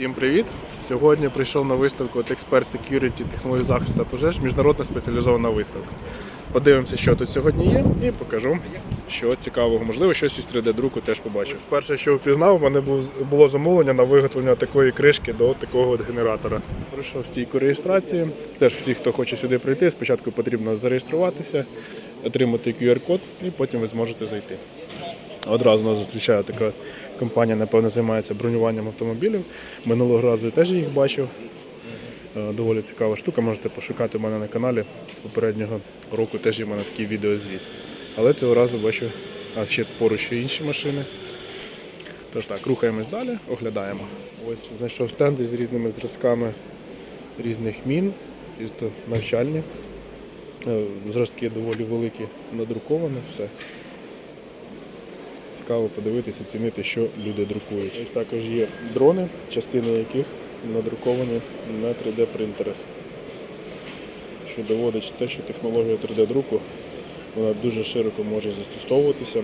Всім привіт! Сьогодні прийшов на виставку от Expert Security технології захисту та пожеж, міжнародна спеціалізована виставка. Подивимося, що тут сьогодні є, і покажу, що цікавого. Можливо, щось із 3D-друку теж побачу. Перше, що впізнав, у мене було замовлення на виготовлення такої кришки до такого от генератора. Пройшов стійку реєстрації. Теж всі, хто хоче сюди прийти, спочатку потрібно зареєструватися, отримати QR-код, і потім ви зможете зайти. Одразу нас зустрічає така компанія, напевно, займається бронюванням автомобілів. Минулого разу теж їх бачив. Е, Доволі цікава штука, можете пошукати у мене на каналі. З попереднього року теж є в мене такий відеозвіт. Але цього разу бачу, а ще поруч ще інші машини. Тож так, рухаємось далі, оглядаємо. Ось знайшов стенди з різними зразками різних мін, навчальні. Е, Зразки доволі великі, надруковані, все цікаво подивитися, оцінити, що люди друкують. Ось також є дрони, частини яких надруковані на 3D принтерах. Що доводить те, що технологія 3D-друку вона дуже широко може застосовуватися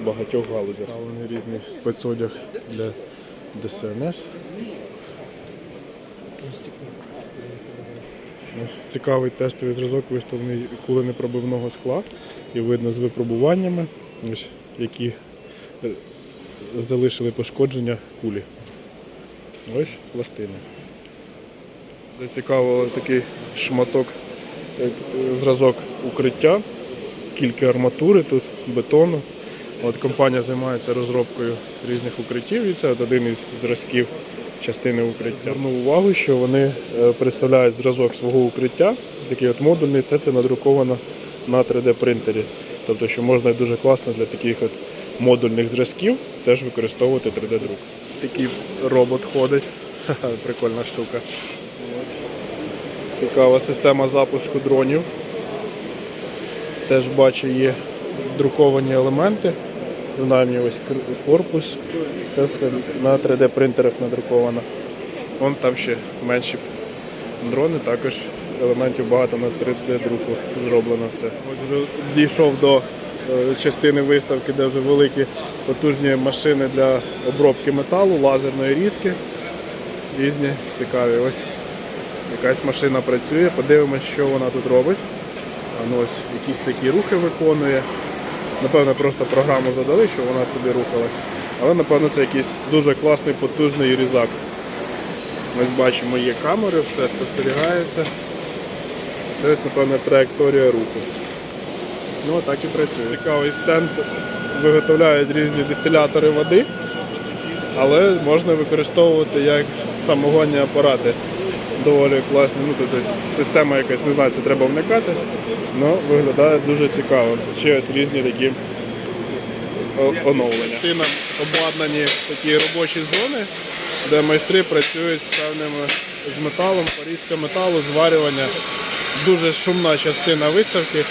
в багатьох галузях. Вони різний спецодяг для ДСНС. Ось цікавий тестовий зразок виставлений куленепробивного скла і видно з випробуваннями, ось, які залишили пошкодження кулі. Ось пластини. Зацікавило такий шматок, е, зразок укриття, скільки арматури тут, бетону. От компанія займається розробкою різних укриттів і це от один із зразків частини укриття. Звернув увагу, що вони е, представляють зразок свого укриття, такий от модульний, все це надруковано на 3D принтері. Тобто, що можна дуже класно для таких от модульних зразків теж використовувати 3D-друк. Такий робот ходить. Прикольна штука. Цікава система запуску дронів. Теж бачу, є друковані елементи. Принаймні ось корпус. Це все на 3D принтерах надруковано. Вон там ще менші дрони, також елементів багато на 3D друку зроблено все. Ось дійшов до частини виставки, де вже великі потужні машини для обробки металу, лазерної різки. Різні цікаві. Ось якась машина працює, подивимось, що вона тут робить. Ну ось якісь такі рухи виконує. Напевно, просто програму задали, щоб вона собі рухалась. Але напевно це якийсь дуже класний, потужний різак. Ось бачимо, є камери, все спостерігається. Це напевно, траєкторія руху. Ну, так і працює. Цікавий стенд. Виготовляють різні дистилятори води, але можна використовувати як самогонні апарати. Доволі класні. Ну, тут система якась, не знаю, це треба вникати, але виглядає дуже цікаво. Ще ось різні такі оновлення. Частина обладнані такі робочі зони, де майстри працюють з певними з металом, порізка металу, зварювання. Дуже шумна частина виставки.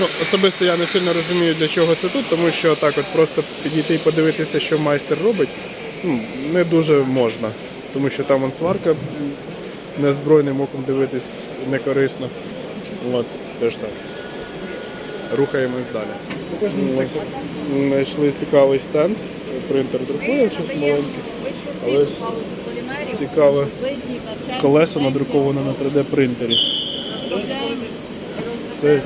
Ну, особисто я не сильно розумію, для чого це тут, тому що так от просто підійти і подивитися, що майстер робить, ну, не дуже можна. Тому що там вон сварка незбройним оком дивитись не корисно. От, теж так. Рухаємось далі. Ось, Знайшли цікавий стенд. Принтер друкує щось маленьке. Але цікаве колеса надруковане на 3D принтері. Це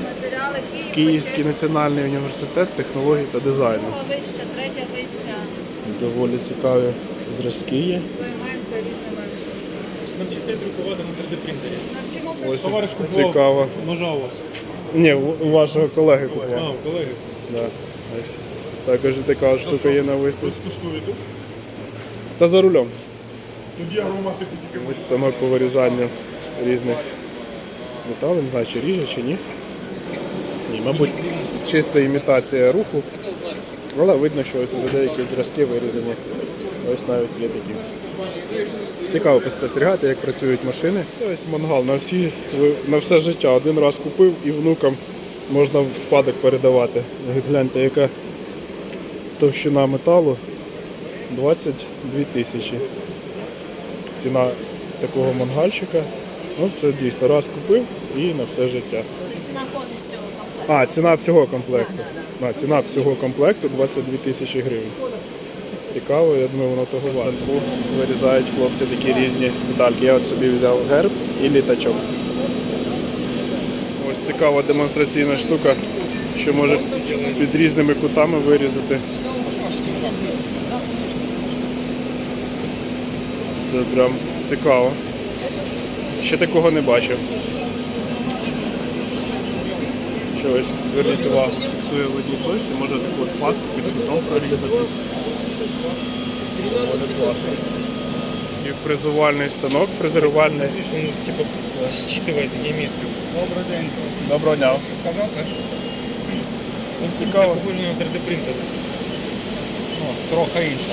Київський національний університет технологій та дизайну. Вища, третя вища. Доволі цікаві зразки є. Займаємося різними. Навчите друкувати на 3D принтері. Навчимо Ось Товариш купував цікаво. ножа у вас. Ні, у у вашого колеги А, купував. колеги. Да. Ось. Також така штука є на виставці. Коштуєте? Та за рулем. Тоді аромати тільки Ось станок по вирізанню різних металів, не знаю, чи ріже, чи ні. Ні, мабуть, чиста імітація руху. Але видно, що ось вже деякі зразки вирізані. Ось навіть є такі. Цікаво спостерігати, як працюють машини. Це ось мангал на всі, на все життя. Один раз купив і внукам можна в спадок передавати. Гляньте, яка товщина металу 22 тисячі ціна такого мангальчика. Ну, це дійсно раз купив і на все життя. Це ціна повністю комплекту. А, ціна всього комплекту. А, ціна всього комплекту 22 тисячі гривень. цікаво, я думаю, воно того варто. Вирізають хлопці такі різні детальки. Я от собі взяв герб і літачок. Ось цікава демонстраційна штука, що може під різними кутами вирізати. Це прям цікаво. Ще такого не бачив. Що ось зверніть увагу, фіксує в одній точці, може таку от паску під кутом прорізати. Дуже класно. І фрезувальний станок, фрезерувальний. Видишь, он типа считывает геометрию. Добрый день. Доброго дня. Пожалуйста. Конструкция Цікаво. похожа на 3D принтер. Ну, Трохи інша.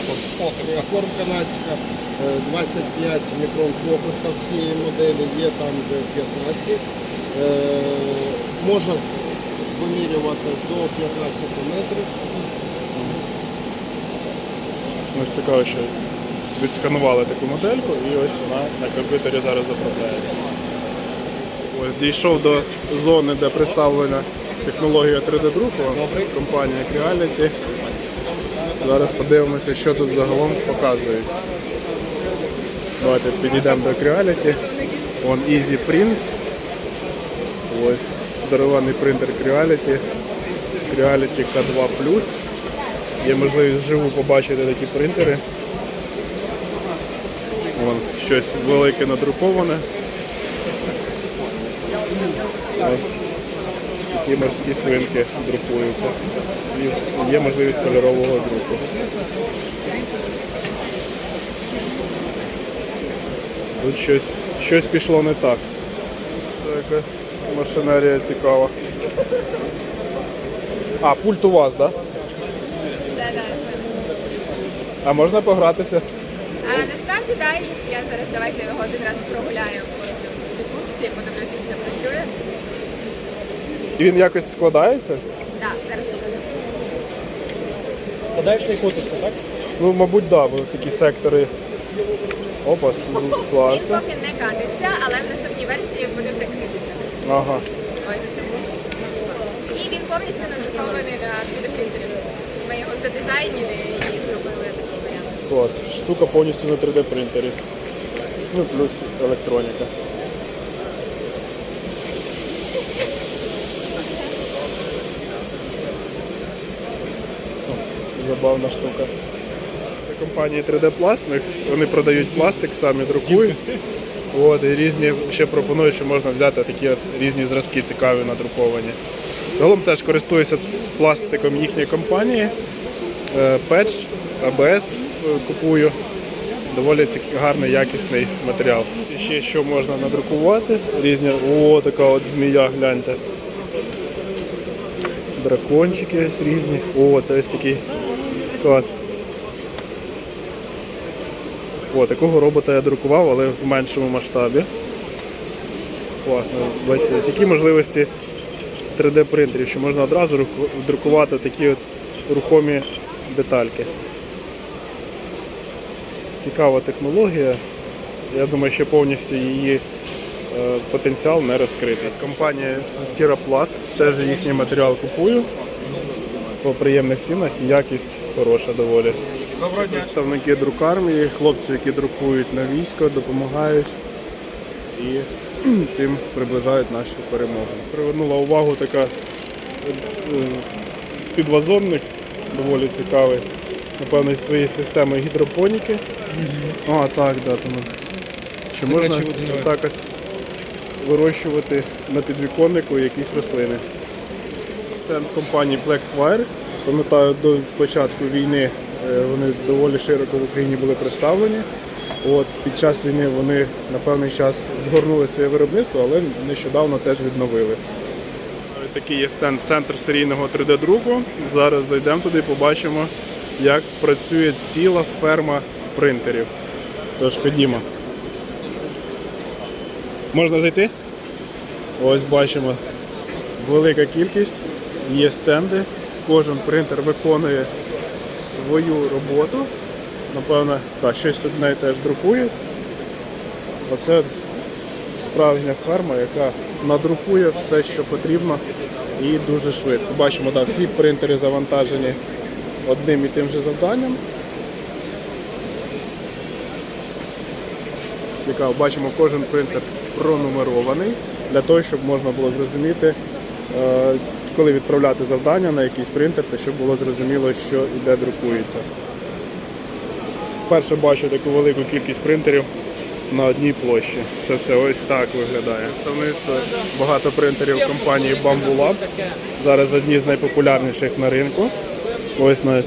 Форм канадська е, 25 мікрон корпуса цієї моделі, є там де 15. Е, Можна вимірювати до 15 метрів. Ось цікаво, що відсканували таку модельку і ось вона на комп'ютері зараз заправляється. Ось дійшов до зони, де представлена технологія 3D-друку компанія Creality. Зараз подивимося, що тут загалом показують. Давайте підійдемо до Creality. Вон Easy Print. Ось здорований принтер Creality. Creality K2 Є можливість вживу побачити такі принтери. Вон, щось велике надруковане. Такі морські свинки друкуються. І є можливість кольорового друку. Тут щось, щось пішло не так. Машинерія цікава. А, пульт у вас, так? Да? Да, да. А можна погратися? А насправді дай. Я зараз давайте його один раз прогуляю по цій функції, подивлюсь, як це працює. І він якось складається? Так, зараз покажу. Складається і котиться, так? Ну, мабуть, так, да, бо такі сектори. Опа, звук Він поки не катиться, але в наступній версії буде вже критися. Ага. Ось. І він повністю надрукований на 3D-принтері. Ми його задизайнили і зробили такий варіант. Клас. Штука повністю на 3D принтері. Ну, плюс електроніка. Забавна штука. Компанії 3D Пластик. Вони продають пластик, самі друкують. От, і різні ще пропонують, що можна взяти такі от різні зразки цікаві надруковані. Загалом теж користуюся пластиком їхньої компанії. Печ, АБС е, купую. Доволі гарний, якісний матеріал. Ще що можна надрукувати. Різні. О, така от змія, гляньте. Дракончики ось різні. О, це ось такий скат. О, такого робота я друкував, але в меншому масштабі. Класно. Бачите, які можливості 3D принтерів, що можна одразу друкувати такі от рухомі детальки. Цікава технологія. Я думаю, що повністю її е, потенціал не розкритий. Компанія Tiraplast, теж їхній матеріал купую по приємних цінах і якість хороша доволі. Представники друкармії, хлопці, які друкують на військо, допомагають і цим приближають нашу перемогу. Привернула увагу така е, підвазонник, доволі цікавий. Напевно, зі своєю системою гідропоніки. А, так, да, тому. Що можна так вирощувати на підвіконнику якісь рослини. Стенд компанії Plexwire. Пам'ятаю, до початку війни вони доволі широко в Україні були представлені. От, під час війни вони на певний час згорнули своє виробництво, але нещодавно теж відновили. Такий є стенд центр серійного 3D-друку. Зараз зайдемо туди і побачимо, як працює ціла ферма принтерів. Тож ходімо. Можна зайти? Ось бачимо велика кількість, є стенди. Кожен принтер виконує свою роботу. Напевно, так, щось одне теж друкує. Оце справжня ферма, яка надрукує все, що потрібно і дуже швидко. Бачимо, да, всі принтери завантажені одним і тим же завданням. Цікаво, бачимо, кожен принтер пронумерований для того, щоб можна було зрозуміти. Е, коли відправляти завдання на якийсь принтер, та щоб було зрозуміло, що і де друкується. Вперше бачу таку велику кількість принтерів на одній площі. Це все ось так виглядає. Представництво багато принтерів компанії Bamboo Lab. Зараз одні з найпопулярніших на ринку. Ось навіть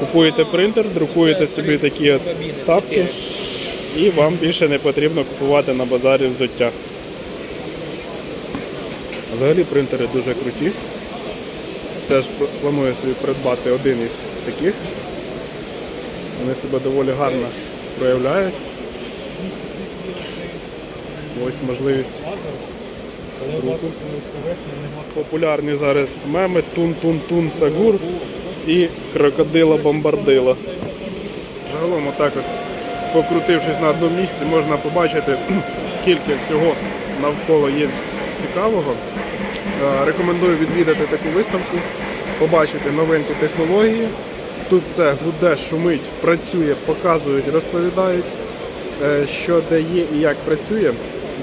купуєте принтер, друкуєте собі такі от тапки, і вам більше не потрібно купувати на базарі взуття. Взагалі принтери дуже круті. Теж планую собі придбати один із таких. Вони себе доволі гарно проявляють. Ось можливість друку. Популярні зараз меми Тун-тун-тун Сагур і крокодила бомбардила. Загалом отак от, покрутившись на одному місці, можна побачити, скільки всього навколо є цікавого. Е, Рекомендую відвідати таку виставку, побачити новинку технології. Тут все гуде, шумить, працює, показують, розповідають, е, що де є і як працює.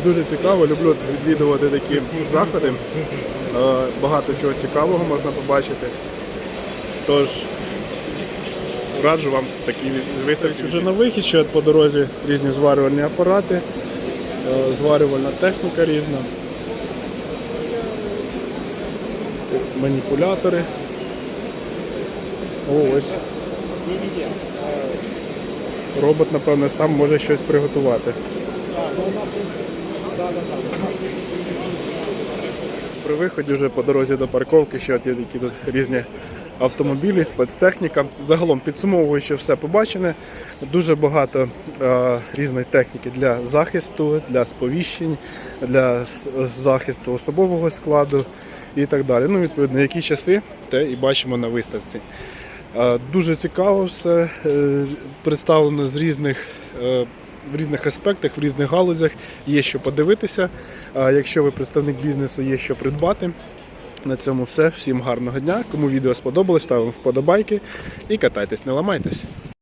Дуже цікаво, люблю відвідувати такі заходи. Е, Багато чого цікавого можна побачити. Тож раджу вам такі виставки. Вже на вихід, що по дорозі різні зварювальні апарати, зварювальна техніка різна. Тут Маніпулятори. О, ось. Робот, напевно, сам може щось приготувати. При виході вже по дорозі до парковки, ще от є такі тут різні автомобілі, спецтехніка. Загалом підсумовуючи все побачене, дуже багато е, різної техніки для захисту, для сповіщень, для захисту особового складу і так далі. Ну, відповідно, які часи, те і бачимо на виставці. Е, Дуже цікаво все е, представлено з різних. е, В різних аспектах, в різних галузях є що подивитися. Якщо ви представник бізнесу, є що придбати. На цьому все. Всім гарного дня. Кому відео сподобалось, ставимо вподобайки і катайтесь, не ламайтесь.